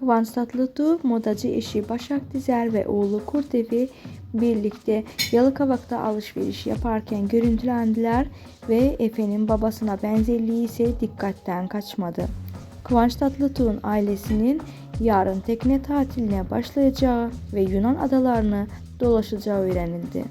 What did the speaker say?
Kıvanç Tatlıtuğ, modacı eşi Başak Dizer ve oğlu Kurt Evi birlikte Yalıkavak'ta alışveriş yaparken görüntülendiler ve Efe'nin babasına benzerliği ise dikkatten kaçmadı. Kıvanç Tatlıtuğ'un ailesinin yarın tekne tatiline başlayacağı ve Yunan adalarını dolaşacağı öğrenildi.